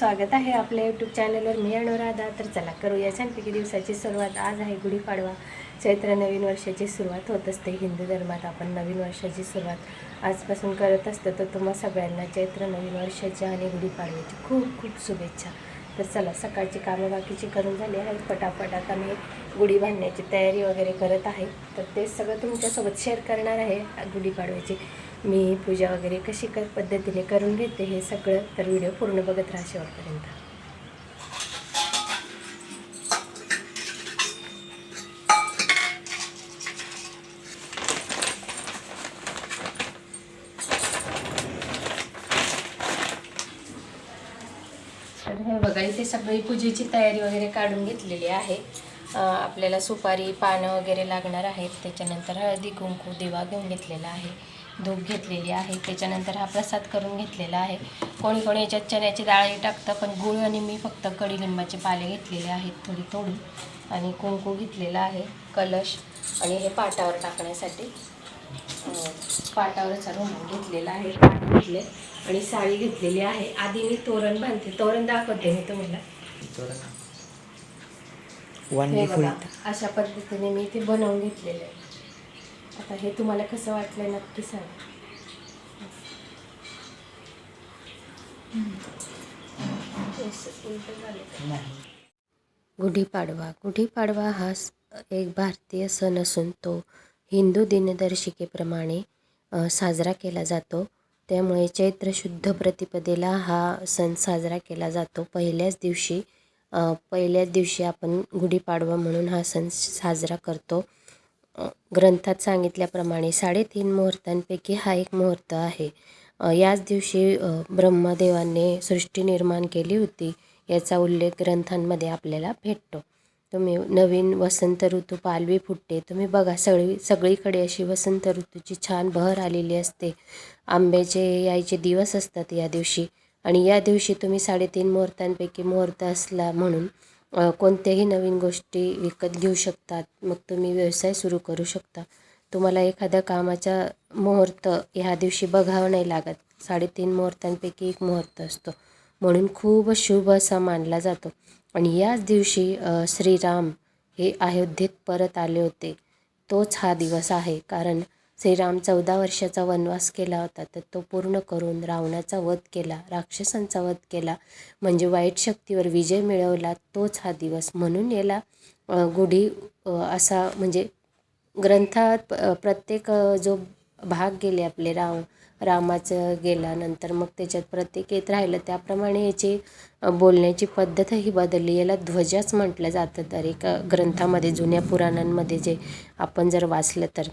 स्वागत आहे आपल्या यूट्यूब चॅनलवर मी अनुराधा. तर चला करूया छानपैकी दिवसाची सुरुवात. आज आहे गुढीपाडवा. चैत्र नवीन वर्षाची सुरुवात होत असते. हिंदू धर्मात आपण नवीन वर्षाची सुरुवात आजपासून करत असतो. तर तुम्हा सगळ्यांना चैत्र नवीन वर्षाच्या आणि गुढीपाडव्याची खूप खूप शुभेच्छा. तर चला सकाळची कामं बाकीची करून झाली आहेत. पटापट आता मी गुढी बांधण्याची तयारी वगैरे करत आहे. तर ते सगळं तुमच्यासोबत शेअर करणार आहे गुढीपाडव्याची. मी पूजा वगैरे कशी कर पद्धतीने करून घेते हे सगळं तर व्हिडिओ पूर्ण बघत राहा शेवटपर्यंत. तर हे बघा इथे सगळी पूजेची तयारी वगैरे काढून घेतलेली आहे. आपल्याला सुपारी पानं वगैरे लागणार आहेत. त्याच्यानंतर हळदी कुंकू दिवा घेऊन घेतलेला आहे. धूप घेतलेली आहे. त्याच्यानंतर हा प्रसाद करून घेतलेला आहे. कोणी कोणी याच्यात चण्याची डाळही टाकतं पण गुळ आणि मी फक्त कडीलिंबाचे पाले घेतलेले आहेत थोडी तोडून आणि कुंकू घेतलेला आहे कलश. आणि हे पाटावर टाकण्यासाठी पाटावरचा रुमाल घेतलेला आहे. घेतले आणि साडी घेतलेली आहे. आधी मी तोरण बांधते. तोरण दाखवते मी तुम्हाला. हे बघा अशा पद्धतीने मी ते बनवून घेतलेलं आहे. आता हे तुम्हाला कसं वाटलं नक्की सांगा. गुढीपाडवा गुढीपाडवा हा स- एक भारतीय सण असून तो हिंदू दिनदर्शिकेप्रमाणे साजरा केला जातो. त्यामुळे चैत्र शुद्ध प्रतिपदेला हा सण साजरा केला जातो. पहिल्याच दिवशी पहिल्याच दिवशी आपण गुढीपाडवा म्हणून हा सण साजरा करतो. ग्रंथात सांगितल्याप्रमाणे साडेतीन मुहूर्तांपैकी हा एक मुहूर्त आहे. याच दिवशी ब्रह्मदेवाने सृष्टी निर्माण केली होती याचा उल्लेख ग्रंथांमध्ये आपल्याला भेटतो. तुम्ही नवीन वसंत ऋतू पालवी फुटते तुम्ही बघा सगळी सगळीकडे अशी वसंत ऋतूची छान बहर आलेली असते. आंब्याचे यायचे दिवस असतात या दिवशी. आणि या दिवशी तुम्ही साडेतीन मुहूर्तांपैकी मुहूर्त असला म्हणून कोणत्याही नवीन गोष्टी विकत घेऊ शकतात. मग तुम्ही व्यवसाय सुरू करू शकता. तुम्हाला एखाद्या कामाचा मुहूर्त ह्या दिवशी बघावं नाही लागत. साडेतीन मुहूर्तांपैकी एक मुहूर्त असतो. म्हणून खूप शुभ असा मानला जातो. आणि याच दिवशी श्रीराम हे अयोध्येत परत आले होते. तोच हा दिवस आहे. कारण श्रीराम चौदा वर्षाचा वनवास केला होता तर तो पूर्ण करून रावणाचा वध केला राक्षसांचा वध केला. म्हणजे वाईट शक्तीवर विजय मिळवला तोच हा दिवस. म्हणून याला गुढी असा म्हणजे ग्रंथात प्रत्येक जो भाग गेले आपले राम रामाचं गेल्यानंतर मग त्याच्यात प्रत्येक येत राहिलं. त्याप्रमाणे याची बोलण्याची पद्धतही बदलली. याला ध्वजाच म्हटलं जातं तर एका ग्रंथामध्ये जुन्या पुराणांमध्ये जे आपण जर वाचलं तर.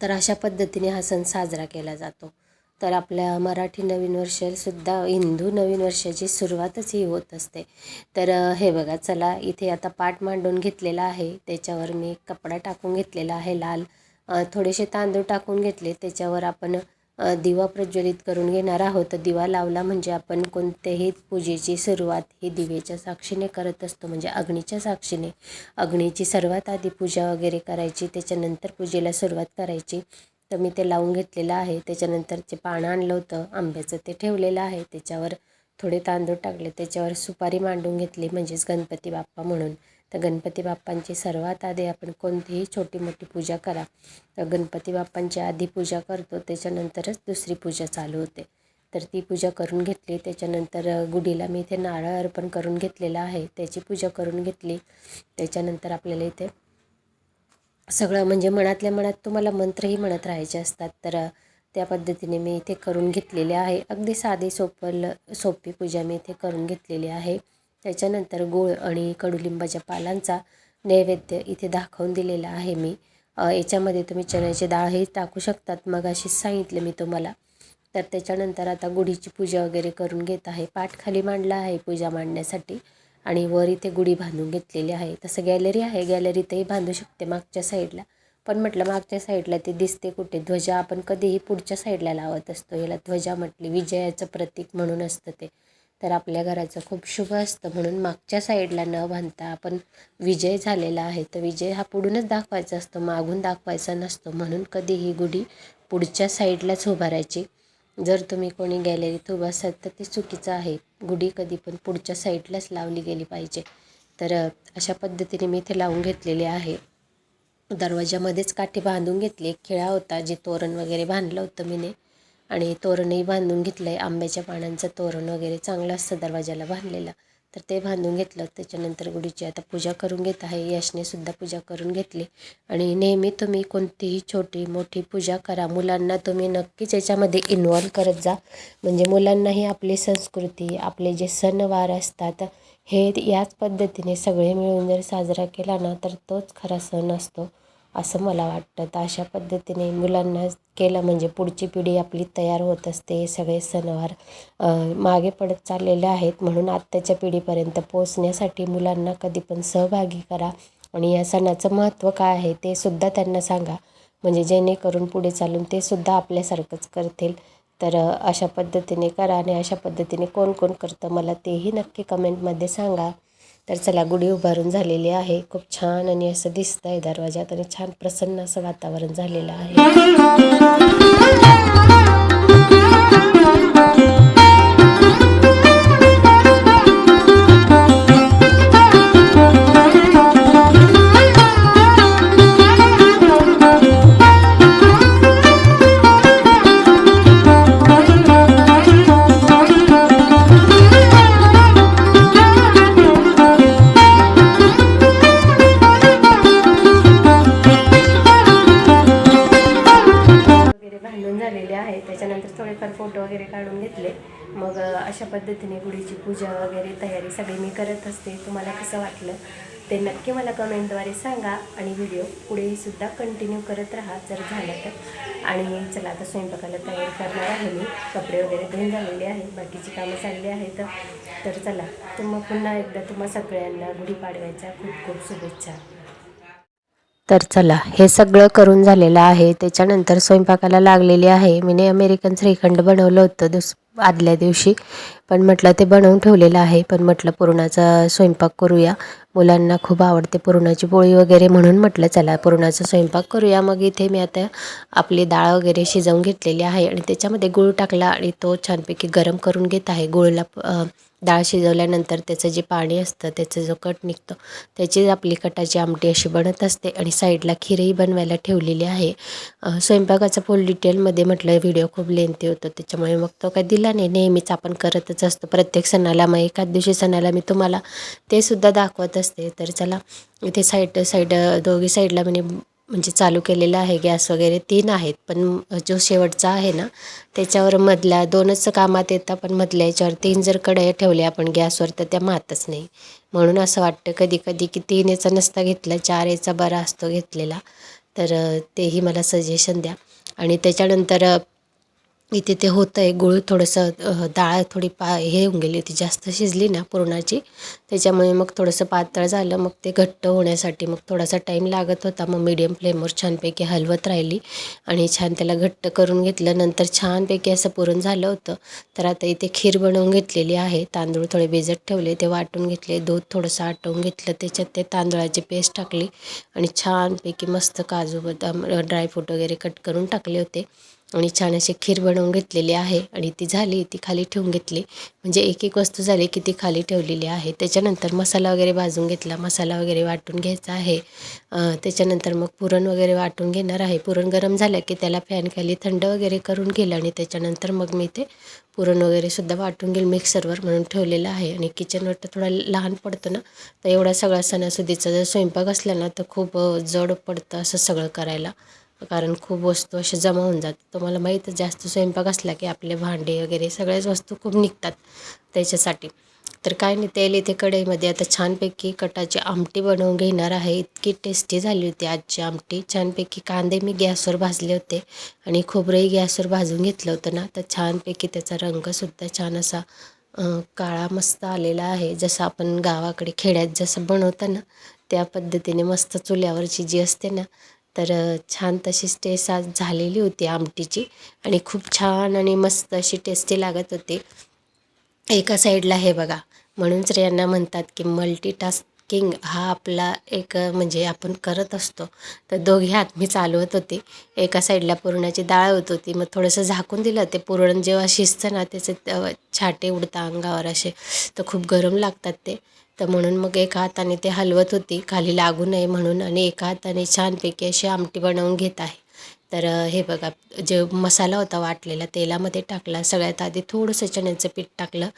तर अशा पद्धतीने हा सण साजरा केला जातो. तर आपल्या मराठी नवीन वर्षसुद्धा हिंदू नवीन वर्षाची सुरुवातच ही होत असते. तर हे बघा चला इथे आता पाट मांडून घेतलेला आहे. त्याच्यावर मी कपडा टाकून घेतलेला आहे लाल. थोडेसे तांदूळ टाकून घेतले. त्याच्यावर आपण दिवा प्रज्वलित करून घेणार आहोत. तर दिवा लावला म्हणजे आपण कोणत्याही पूजेची सुरुवात ही दिवेच्या साक्षीने करत असतो म्हणजे अग्नीच्या साक्षीने. अग्नीची सर्वात आधी पूजा वगैरे करायची त्याच्यानंतर पूजेला सुरुवात करायची. तर मी ते लावून घेतलेलं आहे. त्याच्यानंतर जे पानं आणलं होतं आंब्याचं ते ठेवलेलं आहे. त्याच्यावर थोडे तांदूळ टाकले त्याच्यावर सुपारी मांडून घेतली म्हणजेच गणपती बाप्पा म्हणून. तर गणपती बाप्पांची सर्वात आधी आपण कोणतीही छोटी मोठी पूजा करा. तर गणपती बाप्पांची आधी पूजा करतो त्याच्यानंतरच दुसरी पूजा चालू होते. तर ती पूजा करून घेतली त्याच्यानंतर गुढीला मी इथे नारळ अर्पण करून घेतलेला आहे. त्याची पूजा करून घेतली. त्याच्यानंतर आपल्याला इथे सगळं म्हणजे मनातल्या मनात तुम्हाला मंत्रही म्हणत राहायचे असतात. तर त्या पद्धतीने मी इथे करून घेतलेले आहे. अगदी साधी सोपल सोपी पूजा मी इथे करून घेतलेली आहे. त्याच्यानंतर गूळ आणि कडुलिंबाच्या पालांचा नैवेद्य इथे दाखवून दिलेला आहे मी. याच्यामध्ये तुम्ही चण्याची डाळही टाकू शकतात. मग अशीच सांगितलं मी तुम्हाला. तर त्याच्यानंतर आता गुढीची पूजा वगैरे करून घेत आहे. पाठ खाली मांडला आहे पूजा मांडण्यासाठी आणि वर इथे गुढी बांधून घेतलेली आहे. तसं गॅलरी आहे. गॅलरीतही बांधू शकते मागच्या साईडला. पण म्हटलं मागच्या साईडला ते दिसते कुठे? ध्वजा आपण कधीही पुढच्या साईडला लावत असतो. याला ध्वजा म्हटली. विजयाचं प्रतीक म्हणून असतं ते. तर आपल्या घराचं खूप शुभ असतं म्हणून मागच्या साईडला न बांधता आपण विजय झालेला आहे. तर विजय हा पुढूनच दाखवायचा असतो मागून दाखवायचा नसतो म्हणून कधी ही गुढी पुढच्या साईडलाच उभारायची. जर तुम्ही कोणी गॅलरीत उभं असाल तर ते चुकीचं आहे. गुढी कधी पण पुढच्या साईडलाच लावली गेली पाहिजे. तर अशा पद्धतीने मी इथे लावून घेतलेली आहे. दरवाजामध्येच काठी बांधून घेतली. एक खिळा होता जे तोरण वगैरे बांधलं होतं मीने. आणि तोरणही बांधून घेतलं आहे आंब्याच्या पानांचं तोरण वगैरे चांगलं असतं दरवाजाला बांधलेलं. तर ते बांधून घेतलं. त्याच्यानंतर गुढीची आता पूजा करून घेत आहे. यशनेसुद्धा पूजा करून घेतली. आणि नेहमी तुम्ही कोणतीही छोटी मोठी पूजा करा. मुलांना तुम्ही नक्कीच याच्यामध्ये इन्वॉल्व करत जा. म्हणजे मुलांनाही आपली संस्कृती आपले जे सणवार असतात हे याच पद्धतीने सगळे मिळून जर साजरा केला ना तर तोच खरा सण असतो. असं मला वाटतं. तर अशा पद्धतीने मुलांना केलं म्हणजे पुढची पिढी आपली तयार होत असते. हे सगळे सणवार मागे पडत चाललेले आहेत. म्हणून आत्ताच्या पिढीपर्यंत पोचण्यासाठी मुलांना कधी पण सहभागी करा. आणि या सणाचं महत्त्व काय आहे ते सुद्धा त्यांना सांगा. म्हणजे जेणेकरून पुढे चालून ते सुद्धा आपल्यासारखंच करतील. तर अशा पद्धतीने करा आणि अशा पद्धतीने कोण कोण करतं मला तेही नक्की कमेंटमध्ये सांगा. तर चला गुढी उभारून झालेली आहे. खूप छान आणि असं दिसतं आहे दरवाजात आणि छान प्रसन्न असं वातावरण झालेलं आहे. फोटो वगैरे काढून घेतले. मग अशा पद्धतीने गुढीची पूजा वगैरे तयारी सगळी मी करत असते. तुम्हाला कसं वाटलं ते नक्की मला कमेंटद्वारे सांगा आणि व्हिडिओ पुढेसुद्धा कंटिन्यू करत राहा जर झालं तर. आणि चला आता स्वयंपाकाला तयारी करणार आहे मी. कपडे वगैरे धुवून झालेले आहेत बाकीची कामं चालली आहेत. तर चला तुम्हा पुन्हा एकदा तुम्हा सगळ्यांना गुढीपाडव्याच्या खूप खूप शुभेच्छा. तर चला हे सगळं करून झालेलं आहे. त्याच्यानंतर स्वयंपाकाला लागलेली आहे. मीने अमेरिकन श्रीखंड बनवलं होतं दुस आदल्या दिवशी. पण म्हटलं ते बनवून ठेवलेलं आहे. पण म्हटलं पुरणाचा स्वयंपाक करूया. मुलांना खूप आवडते पुरणाची पोळी वगैरे म्हणून म्हटलं चला पुरणाचा स्वयंपाक करूया. मग इथे मी आता आपली डाळ वगैरे शिजवून घेतलेली आहे आणि त्याच्यामध्ये गूळ टाकला आणि तो छानपैकी गरम करून घेत आहे. गुळला डाळ शिजवल्यानंतर त्याचं जे पाणी असतं त्याचं जो कट निघतो त्याची आपली कटाची आमटी अशी बनत असते आणि साईडला खीरही बनवायला ठेवलेली आहे. स्वयंपाकाचा फुल डिटेलमध्ये म्हटलं व्हिडिओ खूप लेंथी होतो त्याच्यामुळे मग तो काय दिला नाही. नेहमीच आपण करतच असतो. प्रत्येक सणाला मग एखाद दिवशी सणाला मी तुम्हाला ते सुद्धा दाखवत असते तर चला इथे साईड साईड दोघी साईडला म्हणजे म्हणजे चालू केलेलं आहे गॅस वगैरे. तीन आहेत पण जो शेवटचा आहे ना त्याच्यावर मधल्या दोनच कामात येतात पण मधल्या याच्यावर तीन जर कढया ठेवल्या आपण गॅसवर तर त्या मातच नाही. म्हणून असं वाटतं कधी कधी की तीन याचा नसता घेतला चार याचा बरा असतो घेतलेला. तर तेही मला सजेशन द्या. आणि त्याच्यानंतर इथे ते होतं आहे गुळ थोडंसं डाळ थोडी पा हे होऊन गेली होती जास्त शिजली ना पुरणाची. त्याच्यामुळे मग थोडंसं पातळ झालं मग ते घट्ट होण्यासाठी मग थोडासा टाईम लागत होता. मग मीडियम फ्लेमवर छानपैकी हलवत राहिली आणि छान त्याला घट्ट करून घेतलं. नंतर छानपैकी असं पुरण झालं होतं. तर आता इथे खीर बनवून घेतलेली आहे. तांदूळ थोडे भिजत ठेवले ते वाटून घेतले दूध थोडंसं आटवून घेतलं त्याच्यात ते तांदळाची पेस्ट टाकली आणि छानपैकी मस्त काजू बदाम ड्रायफ्रूट वगैरे कट करून टाकले होते. आणि छान अशी खीर बनवून घेतलेली आहे आणि ती झाली ती खाली ठेवून घेतली. म्हणजे एक एक वस्तू झाली की ती खाली ठेवलेली आहे. त्याच्यानंतर मसाला वगैरे भाजून घेतला. मसाला वगैरे वाटून घ्यायचा आहे. त्याच्यानंतर मग पुरण वगैरे वाटून घेणार आहे. पुरण गरम झालं की त्याला फॅनखाली थंड वगैरे करून घेईल आणि त्याच्यानंतर मग मी ते पुरण वगैरेसुद्धा वाटून घेईल मिक्सरवर म्हणून ठेवलेलं आहे. आणि किचनवर तर थोडा लहान पडतो ना तर एवढा सगळा सणासुदीचा जर स्वयंपाक असला ना तर खूप जड पडतं असं सगळं करायला. कारण खूप वस्तू अशा जमा होऊन जातात. तुम्हाला माहीतच जास्त स्वयंपाक असला की आपले भांडे वगैरे सगळ्याच वस्तू खूप निघतात त्याच्यासाठी. तर काय नाही तेल इथे कढईमध्ये आता छानपैकी कटाची आमटी बनवून घेणार आहे. इतकी टेस्टी झाली होती आजची आमटी. छानपैकी कांदे मी गॅसवर भाजले होते आणि खोबरंही गॅसवर भाजून घेतलं होतं ना. तर छानपैकी त्याचा रंगसुद्धा छान असा काळा मस्त आलेला आहे. जसं आपण गावाकडे खेड्यात जसं बनवतं ना त्या पद्धतीने मस्त चुल्यावरची जी असते ना तर छान तशी टेस्ट आज झालेली होती आमटीची आणि खूप छान आणि मस्त अशी टेस्टी लागत होती. एका साईडला हे बघा म्हणून स्त्रियांना म्हणतात की मल्टीटास्किंग हा आपला एक म्हणजे आपण करत असतो. तर दोघे हात मी चालवत होते. एका साईडला पुरणाची डाळ होत होती मग थोडंसं झाकून दिलं ते पुरण जेव्हा शिजतं ना त्याचे छाटे उडतात अंगावर असे तर खूप गरम लागतात ते. तर म्हणून मग एका हाताने ते हलवत होती. खाली लागू नये म्हणून आणि एका हाताने छानपैकी अशी आमटी बनवून घेत आहे. तर हे बघा जे मसाला होता वाटलेला तेलामध्ये टाकला. सगळ्यात आधी थोडंसं चण्याचं पीठ टाकलं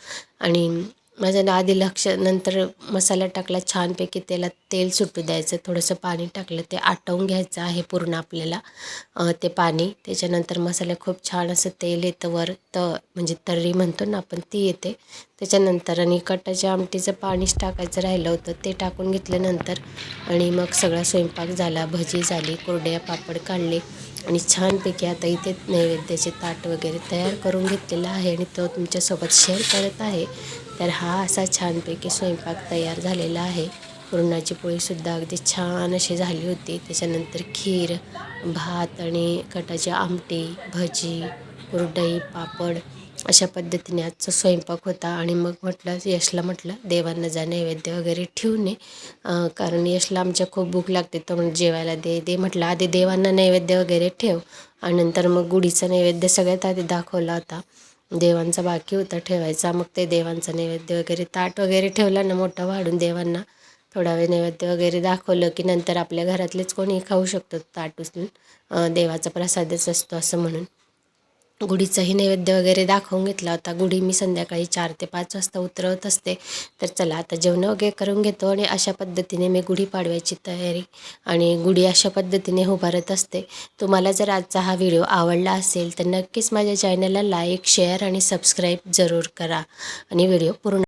आणि माझ्यानं आधी लक्ष नंतर मसाला टाकला छानपैकी त्याला तेल सुटू द्यायचं थोडंसं पाणी टाकलं ते आटवून घ्यायचं आहे पूर्ण आपल्याला. ते पाणी त्याच्यानंतर मसाला खूप छान असं तेल येतं वर त म्हणजे तर्री म्हणतो ना आपण ती येते. त्याच्यानंतर आणि कटाच्या आमटीचं पाणीच टाकायचं राहिलं होतं ते टाकून घेतल्यानंतर आणि मग सगळा स्वयंपाक झाला भजी झाली कोरड्या पापड काढले आणि छानपैकी आता इथे नैवेद्याचे ताट वगैरे तयार करून घेतलेला आहे आणि तो तुमच्यासोबत शेअर करत आहे. तर हा असा छानपैकी स्वयंपाक तयार झालेला आहे. पुरणाची पोळीसुद्धा अगदी छान अशी झाली होती. त्याच्यानंतर खीर भात आणि कटाची आमटी भजी कुरडई पापड अशा पद्धतीने आजचा स्वयंपाक होता. आणि मग म्हटलं यशला म्हटलं देवांना जा नैवेद्य वगैरे ठेवू नये कारण यशला आमच्या खूप भूक लागते तर म्हणजे जेवायला दे दे म्हटलं आधी देवांना नैवेद्य वगैरे ठेव. आणि नंतर मग गुढीचा नैवेद्य सगळ्यात आधी दाखवला होता. देवांचा बाकी होता ठेवायचा. मग ते देवांचा नैवेद्य वगैरे ताट वगैरे ठेवला ना मोठं वाढून देवांना. थोडा वेळ नैवेद्य वगैरे दाखवलं की नंतर आपल्या घरातलेच कोणी खाऊ शकतो ताट उचलून. देवाचा प्रसादच असतो असं म्हणून. गुढीचाही नैवेद्य वगैरे दाखवून घेतला होता. गुढी मी संध्याकाळी चार ते पाच वाजता उतरवत असते. तर चला आता जेवण वगैरे करून घेतो आणि अशा पद्धतीने मी गुढी पाडव्याची तयारी आणि गुढी अशा पद्धतीने उभारत असते. तुम्हाला जर आजचा हा व्हिडिओ आवडला असेल तर नक्कीच माझ्या चॅनलला लाईक शेअर आणि सबस्क्राईब जरूर करा. आणि व्हिडिओ पूर्ण